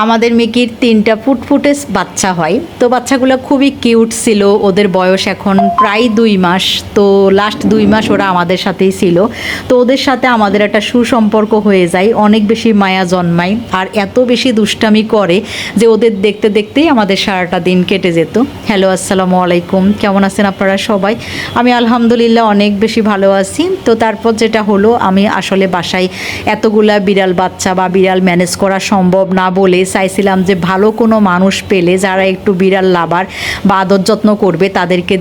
আমাদের মেকির তিনটা ফুটফুটে বাচ্চা হয়। তো বাচ্চাগুলো খুবই কিউট ছিল, ওদের বয়স এখন প্রায় দুই মাস। তো লাস্ট দুই মাস ওরা আমাদের সাথেই ছিল। তো ওদের সাথে আমাদের একটা সুসম্পর্ক হয়ে যায়, অনেক বেশি মায়া জন্মায় আর এত বেশি দুষ্টামি করে যে ওদের দেখতে দেখতেই আমাদের সারাটা দিন কেটে যেত। হ্যালো আসসালামু আলাইকুম। কেমন আছেন আপনারা সবাই? আমি আলহামদুলিল্লাহ অনেক বেশি ভালো আছি। তো তারপর যেটা হলো, আমি আসলে বাসায় এতগুলা বিড়াল বাচ্চা বা বিড়াল ম্যানেজ করা সম্ভব না বলে চাইছিলাম যে ভালো কোনো মানুষ পেলে যারা একটু বিড়াল লাভার বা আদর যত্ন করবে তাদেরকে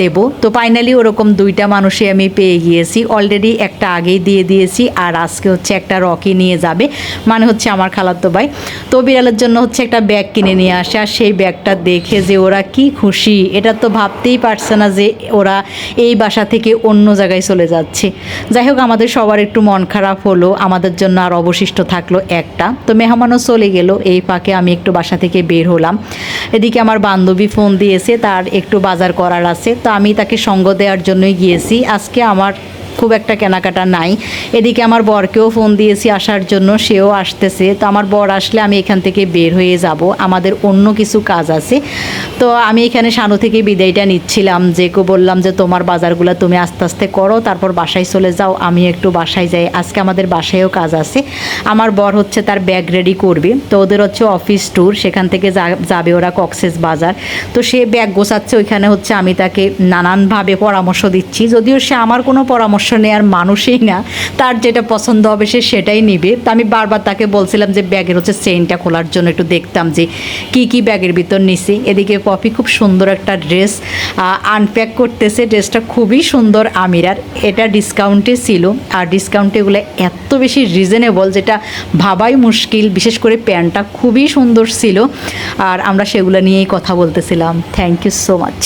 দেব। তো ফাইনালি ওরকম দুইটা মানুষই আমি পেয়ে গিয়েছি। অলরেডি একটা আগেই দিয়ে দিয়েছি আর আজকে হচ্ছে একটা রকি নিয়ে যাবে। মানে হচ্ছে আমার খালাতো ভাই। তো বিড়ালের জন্য হচ্ছে একটা ব্যাগ কিনে নিয়ে আসে আর সেই ব্যাগটা দেখে যে ওরা কি খুশি। এটা তো ভাবতেই পারছে না যে ওরা এই বাসা থেকে অন্য জায়গায় চলে যাচ্ছে। যাই হোক, আমাদের সবার একটু মন খারাপ হলো। আমাদের জন্য আর অবশিষ্ট থাকল একটা। তো মেহমানও চলে গেল। এই ফাঁকে আমি একটু বাসা থেকে বের হলাম। এদিকে আমার বান্ধবী ফোন দিয়েছে, তার একটু বাজার করার আছে। তো আমি তাকে সঙ্গ দেওয়ার জন্যই গিয়েছি। আজকে আমার খুব একটা কেনাকাটা নাই। এদিকে আমার বরকেও ফোন দিয়েছি আসার জন্য, সেও আসতেছে। তো আমার বর আসলে আমি এখান থেকে বের হয়ে যাব। আমাদের অন্য কিছু কাজ আছে। তো আমি এখানে সানু থেকে বিদায়টা নিচ্ছিলাম। যে কো বললাম যে, তোমার বাজারগুলো তুমি আস্তে আস্তে করো, তারপর বাসায় চলে যাও। আমি একটু বাসায় যাই। আজকে আমাদের বাসায়ও কাজ আছে। আমার বর হচ্ছে তার ব্যাগ রেডি করবে। তো ওদের হচ্ছে অফিস ট্যুর সেখান থেকে যাবে ওরা কক্সেস বাজার। তো সে ব্যাগ গোছাচ্ছে। ওইখানে হচ্ছে আমি তাকে নানানভাবে পরামর্শ দিচ্ছি। যদিও সে আমার কোনো পরামর্শ নেওয়ার মানুষই না, তার যেটা পছন্দ হবে সে সেটাই নিবে। তো আমি বারবার তাকে বলছিলাম যে ব্যাগের হচ্ছে চেইনটা খোলার জন্য একটু দেখতাম যে কি কি ব্যাগের ভিতর নিছি। এদিকে পপি খুব সুন্দর একটা ড্রেস আনপ্যাক করতেছে। ড্রেসটা খুবই সুন্দর আমিরার। এটা ডিসকাউন্টে ছিল। আর ডিসকাউন্টে এগুলো এত বেশি রিজনেবল যেটা ভাবাই মুশকিল। বিশেষ করে প্যান্টটা খুবই সুন্দর ছিল। আর আমরা সেগুলো নিয়েই কথা বলতেছিলাম। Thank you so much